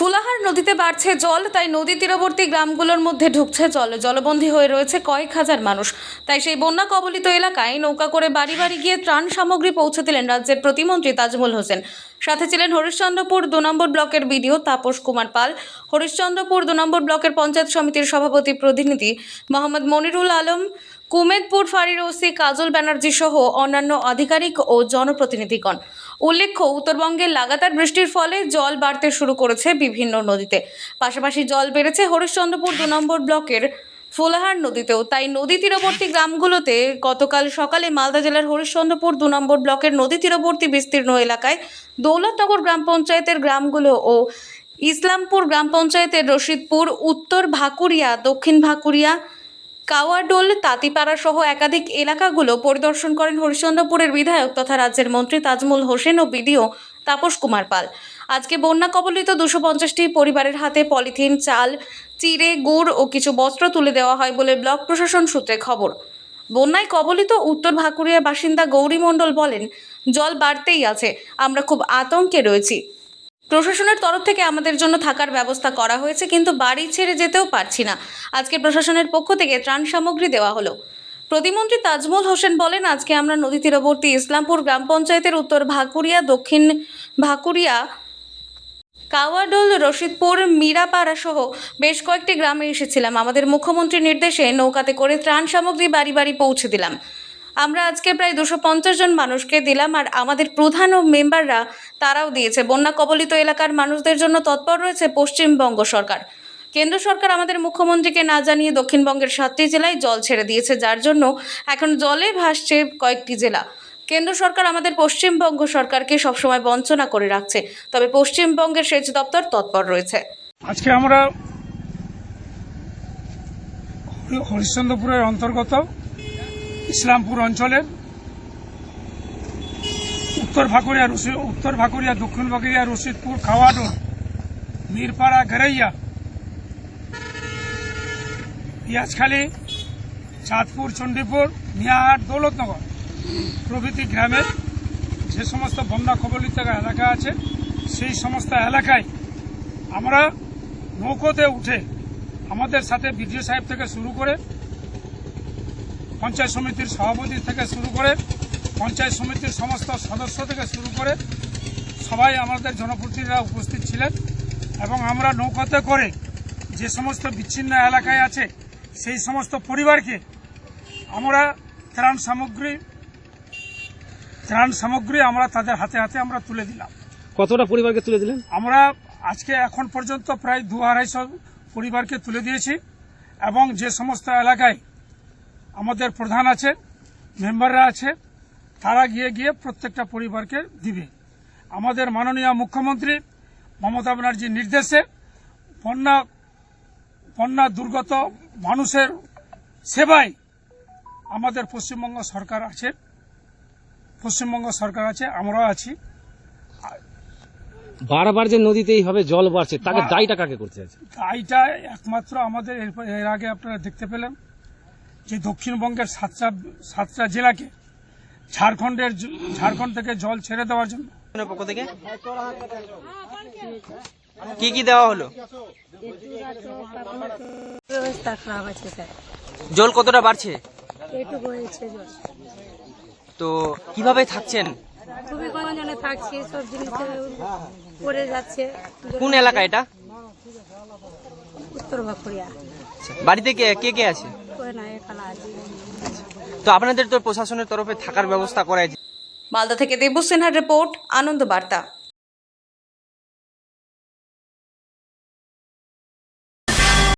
ফুলাহার নদীতে বাড়ছে জল, তাই নদী তীরবর্তী গ্রামগুলোর মধ্যে ঢুকছে জল। জলবন্দী হয়ে রয়েছে কয়েক হাজার মানুষ। তাই সেই বন্যা কবলিত এলাকায় নৌকা করে বাড়ি বাড়ি গিয়ে ত্রাণ সামগ্রী পৌঁছে দিলেন রাজ্যের প্রতিমন্ত্রী তাজমুল হোসেন। সাথে ছিলেন হরিশ্চন্দ্রপুর দু নম্বর ব্লকের বিডিও তাপস কুমার পাল। হরিশ্চন্দ্রপুর দু নম্বর ব্লকের পঞ্চায়েত সমিতির সভাপতি প্রতিনিধি মোহাম্মদ মনিরুল আলম, কুমেদপুর ফাঁড়ির ওসি কাজল ব্যানার্জি সহ অন্যান্য আধিকারিক ও জনপ্রতিনিধিগণ। উল্লেখ্য, উত্তরবঙ্গে লাগাতার বৃষ্টির ফলে জল বাড়তে শুরু করেছে বিভিন্ন নদীতে। পাশাপাশি জল বেড়েছে হরিশ্চন্দ্রপুর দু নম্বর ব্লকের ফুলাহার নদীতেও। তাই নদী তীরবর্তী গ্রামগুলোতে গতকাল সকালে মালদা জেলার হরিশ্চন্দ্রপুর দু নম্বর ব্লকের নদী তীরবর্তী বিস্তীর্ণ এলাকায় দৌলতনগর গ্রাম পঞ্চায়েতের গ্রামগুলো ও ইসলামপুর গ্রাম পঞ্চায়েতের রশিদপুর, উত্তর ভাকুরিয়া, দক্ষিণ ভাকুরিয়া কাওয়াডোল, তাঁতিপাড়া সহ একাধিক এলাকাগুলো পরিদর্শন করেন হরিশ্চন্দ্রপুরের বিধায়ক তথা রাজ্যের মন্ত্রী তাজমুল হোসেন ও বিডিও তাপস কুমার পাল। আজকে বন্যা কবলিত দুশো পঞ্চাশটি পরিবারের হাতে পলিথিন, চাল, চিড়ে, গুড় ও কিছু বস্ত্র তুলে দেওয়া হয় বলে ব্লক প্রশাসন সূত্রে খবর। বন্যায় কবলিত উত্তর ভাকুরিয়ার বাসিন্দা গৌরী মণ্ডল বলেন, জল বাড়তেই আছে, আমরা খুব আতঙ্কে রয়েছি। প্রশাসনের তরফ থেকে আমাদের জন্য থাকার ব্যবস্থা করা হয়েছে, কিন্তু বাড়ি ছেড়ে যেতেও পারছি না। আজকে প্রশাসনের পক্ষ থেকে ত্রাণ সামগ্রী দেওয়া হলো। প্রতিমন্ত্রী তাজমুল হোসেন বলেন, আজকে আমরা নদী তীরবর্তী ইসলামপুর গ্রাম পঞ্চায়েতের উত্তর ভাকুরিয়া, দক্ষিণ ভাকুরিয়া, কাওয়াডোল, রশিদপুর মিরাপাড়া সহ বেশ কয়েকটি গ্রামে এসেছিলাম। আমাদের মুখ্যমন্ত্রীর নির্দেশে নৌকাতে করে ত্রাণ সামগ্রী বাড়ি বাড়ি পৌঁছে দিলাম। আমরা আজকে প্রায় দুশো পঞ্চাশ জন মানুষকে দিলাম আর আমাদের প্রধান ও মেম্বাররা তারাও দিয়েছে। বন্যা কবলিত এলাকার মানুষদের জন্য তৎপর রয়েছে পশ্চিমবঙ্গ সরকার। কেন্দ্র সরকার আমাদের মুখ্যমন্ত্রীকে না জানিয়ে দক্ষিণবঙ্গের সাতটি জেলায় জল ছেড়ে দিয়েছে, যার জন্য এখন জলে ভাসছে কয়েকটি জেলা। কেন্দ্র সরকার আমাদের পশ্চিমবঙ্গ সরকারকে সবসময় বঞ্চনা করে রাখছে, তবে পশ্চিমবঙ্গের সেচ দপ্তর তৎপর রয়েছে। আজকে আমরা হরিশ্চন্দ্রপুরের অন্তর্গত ইসলামপুর অঞ্চলের উত্তর ভাকুরিয়া রশি- উত্তর ভাকুরিয়া দক্ষিণ ভাকুরিয়া রশিদপুর খাওয়াডোর মিরপাড়া ঘেরাইয়া পিঁয়াজখালী, চাঁদপুর, চণ্ডীপুর মিয়াহাট দৌলতনগর। প্রভৃতি গ্রামের যে সমস্ত বন্যা কবলিত এলাকা আছে, সেই সমস্ত এলাকায় আমরা নৌকোতে উঠে আমাদের সাথে বিডিও সাহেব থেকে শুরু করে পঞ্চায়েত সমিতির সভাপতি থেকে শুরু করে পঞ্চায়েত সমিতির সমস্ত সদস্য থেকে শুরু করে সবাই আমাদের জনপ্রতিনিধিরা উপস্থিত ছিলেন এবং আমরা নৌকাতে করে যে সমস্ত বিচ্ছিন্ন এলাকায় আছে সেই সমস্ত পরিবারকে আমরা ত্রাণ সামগ্রী ত্রাণ সামগ্রী আমরা তাদের হাতে হাতে আমরা তুলে দিলাম। কতটা পরিবারকে তুলে দিলেন? আমরা আজকে এখন পর্যন্ত প্রায় দু আড়াইশো পরিবারকে তুলে দিয়েছি এবং যে সমস্ত এলাকায় আমাদের প্রধান আছে মেম্বাররা আছে তারা গিয়ে গিয়ে প্রত্যেকটা পরিবারকে দিবে। আমাদের মাননীয় মুখ্যমন্ত্রী মমতা ব্যানার্জির নির্দেশে বন্যা বন্যা দুর্গত মানুষের সেবায় আমাদের পশ্চিমবঙ্গ সরকার আছে। পশ্চিমবঙ্গ সরকার আছে আমরাও আছি। বারবার যে নদীতে এইভাবে জল বাড়ছে তাকে দায়টা কাকে করতে আছে এইটা একমাত্র আমাদের এর- এর আগে আপনারা দেখতে পেলেন যে দক্ষিণবঙ্গের সাতটা সাতটা জেলাকে ঝাড়খণ্ডের ঝাড়খণ্ড থেকে জল ছেড়ে দেওয়ার জন্য? পক্ষ থেকে? কি কি দেওয়া হলো? ব্যবস্থা খারাপ আছে স্যার। জল কতটা বাড়ছে? এইটুকু হয়েছে জল। তো কীভাবে থাকছেন? খুবই গঞ্জনে থাকছি সব জিনিস পড়ে যাচ্ছে। কোন এলাকা এটা? উত্তর বাঁকুড়িয়া বাড়িতে কে কে কে আছে? না এখানে আছে। তো আপনাদের তো প্রশাসনের তরফে থাকার ব্যবস্থা করা মালদা থেকে দেবু সিনহার রিপোর্ট, আনন্দ বার্তা।